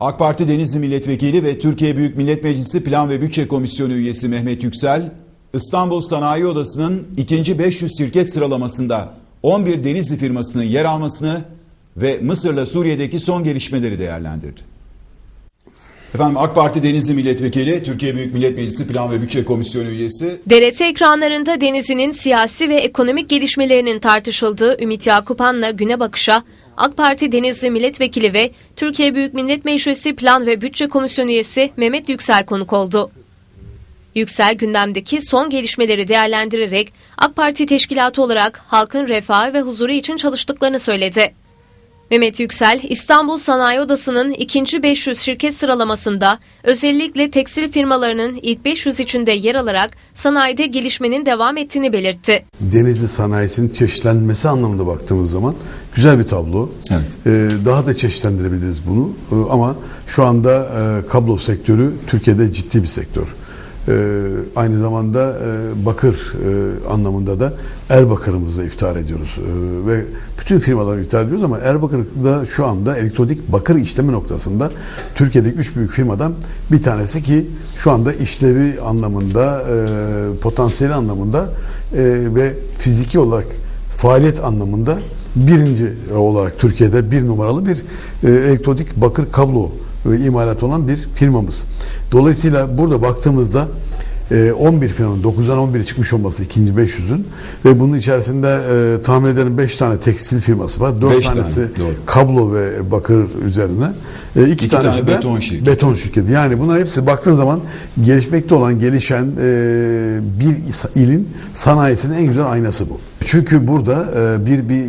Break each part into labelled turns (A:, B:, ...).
A: AK Parti Denizli Milletvekili ve Türkiye Büyük Millet Meclisi Plan ve Bütçe Komisyonu üyesi Mehmet Yüksel, İstanbul Sanayi Odası'nın ikinci 500 şirket sıralamasında 11 Denizli firmasının yer almasını ve Mısır'la Suriye'deki son gelişmeleri değerlendirdi. Efendim AK Parti Denizli Milletvekili, Türkiye Büyük Millet Meclisi Plan ve Bütçe Komisyonu üyesi
B: DRT ekranlarında Denizli'nin siyasi ve ekonomik gelişmelerinin tartışıldığı Ümit Yakupan'la Güne Bakış'a AK Parti Denizli Milletvekili ve Türkiye Büyük Millet Meclisi Plan ve Bütçe Komisyonu üyesi Mehmet Yüksel konuk oldu. Yüksel gündemdeki son gelişmeleri değerlendirerek AK Parti teşkilatı olarak halkın refahı ve huzuru için çalıştıklarını söyledi. Mehmet Yüksel, İstanbul Sanayi Odası'nın ikinci 500 şirket sıralamasında özellikle tekstil firmalarının ilk 500 içinde yer alarak sanayide gelişmenin devam ettiğini belirtti.
C: Denizli sanayisinin çeşitlenmesi anlamında baktığımız zaman güzel bir tablo.
A: Evet.
C: Ee, daha da çeşitlendirebiliriz bunu. Ee, ama şu anda e, kablo sektörü Türkiye'de ciddi bir sektör. Ee, aynı zamanda e, bakır e, anlamında da Erbakır'ımızla iftar ediyoruz. Ee, ve bütün firmaları iftar ediyoruz ama Erbakır'da şu anda elektronik bakır işleme noktasında Türkiye'deki üç büyük firmadan bir tanesi ki şu anda işlevi anlamında, e, potansiyeli anlamında e, ve fiziki olarak faaliyet anlamında birinci olarak Türkiye'de bir numaralı bir e, elektronik bakır kablo ve imalat olan bir firmamız. Dolayısıyla burada baktığımızda e, 11 firmanın 9'dan 11'e çıkmış olması ikinci 500'ün ve bunun içerisinde e, tahmin ederim 5 tane tekstil firması var. 4
A: Beş tane,
C: tanesi
A: doğru.
C: kablo ve bakır üzerine. E, iki,
A: İki
C: tanesi
A: tane
C: de
A: beton şirketi.
C: beton şirketi. Yani bunlar hepsi baktığın zaman gelişmekte olan, gelişen e, bir ilin sanayisinin en güzel aynası bu. Çünkü burada e, bir bir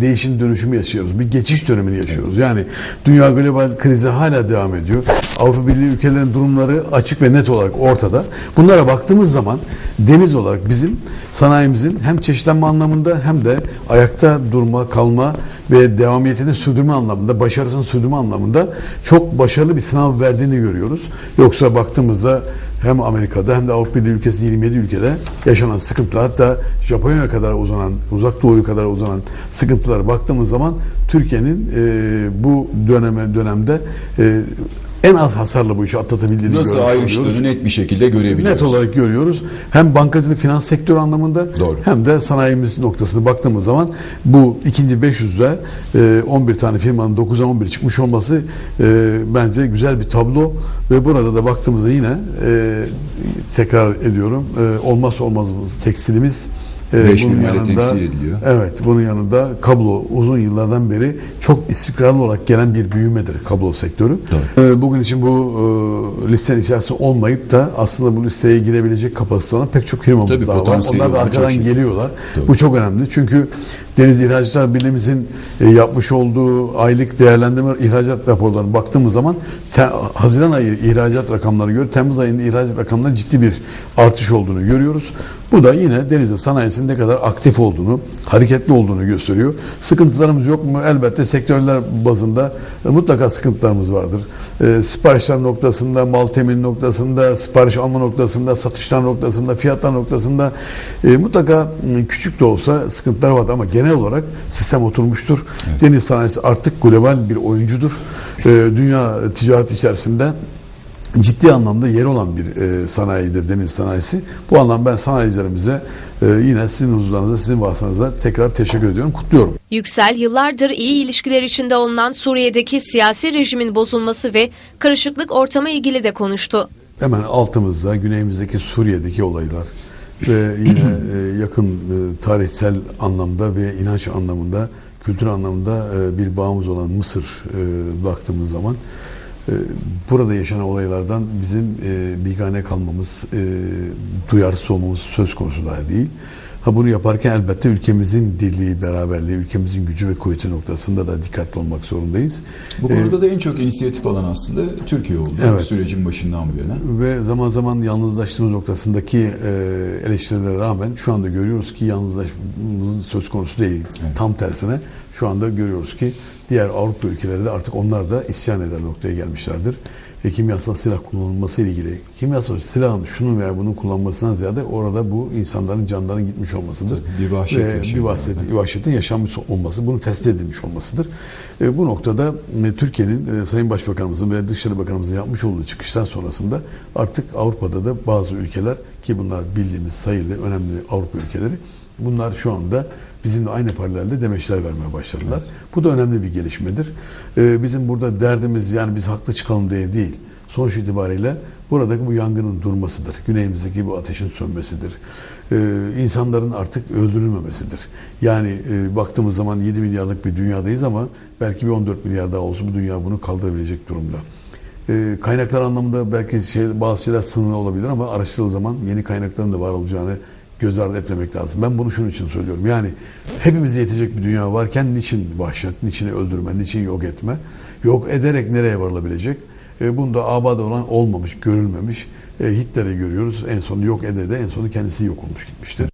C: değişim dönüşümü yaşıyoruz. Bir geçiş dönemini yaşıyoruz. Yani dünya global krizi hala devam ediyor. Avrupa Birliği ülkelerinin durumları açık ve net olarak ortada. Bunlara baktığımız zaman deniz olarak bizim sanayimizin hem çeşitlenme anlamında hem de ayakta durma, kalma ve devamiyetini sürdürme anlamında, başarısını sürdürme anlamında çok başarılı bir sınav verdiğini görüyoruz. Yoksa baktığımızda hem Amerika'da hem de Avrupa Birliği ülkesi 27 ülkede yaşanan sıkıntılar hatta Japonya'ya kadar uzanan, uzak doğuya kadar uzanan sıkıntılara baktığımız zaman Türkiye'nin e, bu döneme dönemde e, en az hasarla bu işi atlatabildiğini
A: nasıl ayrıştığını net bir şekilde görebiliyoruz.
C: Net olarak görüyoruz. Hem bankacılık finans sektörü anlamında
A: Doğru.
C: hem de sanayimiz noktasına baktığımız zaman bu ikinci 500'de e, 11 tane firmanın 9'a 11 çıkmış olması e, bence güzel bir tablo ve burada da baktığımızda yine e, tekrar ediyorum e, olmazsa olmazımız tekstilimiz e,
A: Beş firmayla temsil ediliyor.
C: Evet, bunun yanında kablo uzun yıllardan beri çok istikrarlı olarak gelen bir büyümedir kablo sektörü. Ee, Bugün için bu e, listenin içerisinde olmayıp da aslında bu listeye girebilecek kapasite olan pek çok firmamız
A: Tabii,
C: daha var. Onlar da arkadan
A: şey.
C: geliyorlar.
A: Doğru.
C: Bu çok önemli. Çünkü Deniz İhracatçılar Birliğimizin e, yapmış olduğu aylık değerlendirme ihracat raporlarına baktığımız zaman te- Haziran ayı ihracat rakamları göre Temmuz ayında ihracat rakamlarında ciddi bir artış olduğunu görüyoruz. Bu da yine denizde sanayisinin ne kadar aktif olduğunu, hareketli olduğunu gösteriyor. Sıkıntılarımız yok mu? Elbette sektörler bazında e, mutlaka sıkıntılarımız vardır. E, siparişler noktasında, mal temin noktasında, sipariş alma noktasında, satışlar noktasında, fiyatlar noktasında e, mutlaka küçük de olsa sıkıntılar vardır ama genel olarak sistem oturmuştur. Deniz sanayisi artık global bir oyuncudur. E, dünya ticaret içerisinde ciddi anlamda yer olan bir e, sanayidir deniz sanayisi. Bu anlamda ben sanayicilerimize e, yine sizin huzurlarınızda, sizin vasıtanızda tekrar teşekkür ediyorum, kutluyorum.
B: Yüksel, yıllardır iyi ilişkiler içinde olunan Suriye'deki siyasi rejimin bozulması ve karışıklık ortamı ilgili de konuştu.
C: Hemen altımızda güneyimizdeki Suriye'deki olaylar ve yine e, yakın e, tarihsel anlamda ve inanç anlamında, kültür anlamında e, bir bağımız olan Mısır baktığımız zaman burada yaşanan olaylardan bizim e, bigane kalmamız, duyarsız olmamız söz konusu dahi değil. Ha bunu yaparken elbette ülkemizin dirliği, beraberliği, ülkemizin gücü ve kuvveti noktasında da dikkatli olmak zorundayız.
A: Bu
C: E,
A: konuda da en çok inisiyatif alan aslında Türkiye oldu.
C: Evet.
A: Sürecin başından bu yana.
C: Ve zaman zaman yalnızlaştığımız noktasındaki e, eleştirilere rağmen şu anda görüyoruz ki yalnızlaşmamız söz konusu değil.
A: Evet.
C: Tam tersine şu anda görüyoruz ki diğer Avrupa ülkeleri de artık onlar da isyan eder noktaya gelmişlerdir. E, kimyasal silah kullanılması ile ilgili kimyasal silahın şunun veya bunun kullanmasından ziyade orada bu insanların canlarının gitmiş olmasıdır.
A: Bir vahşet
C: Ve bir vahşet, bir vahşetin yaşanmış olması, bunu tespit edilmiş olmasıdır. E, bu noktada e, Türkiye'nin e, Sayın Başbakanımızın ve Dışişleri Bakanımızın yapmış olduğu çıkıştan sonrasında artık Avrupa'da da bazı ülkeler ki bunlar bildiğimiz sayılı önemli Avrupa ülkeleri bunlar şu anda bizimle aynı paralelde demeçler vermeye başladılar. Bu da önemli bir gelişmedir. E, bizim burada derdimiz yani biz haklı çıkalım diye değil. Sonuç itibariyle buradaki bu yangının durmasıdır. Güneyimizdeki bu ateşin sönmesidir. Ee, insanların artık öldürülmemesidir. Yani e, baktığımız zaman 7 milyarlık bir dünyadayız ama belki bir 14 milyar daha olsa bu dünya bunu kaldırabilecek durumda. Ee, kaynaklar anlamında belki şey, bazı şeyler sınırlı olabilir ama araştırıldığı zaman yeni kaynakların da var olacağını göz ardı etmemek lazım. Ben bunu şunun için söylüyorum. Yani hepimize yetecek bir dünya varken niçin vahşet, niçin öldürme, niçin yok etme? Yok ederek nereye varılabilecek? E, bunda abade olan olmamış, görülmemiş. E, Hitler'i görüyoruz. En son yok ede de en sonu kendisi yok olmuş gitmiştir.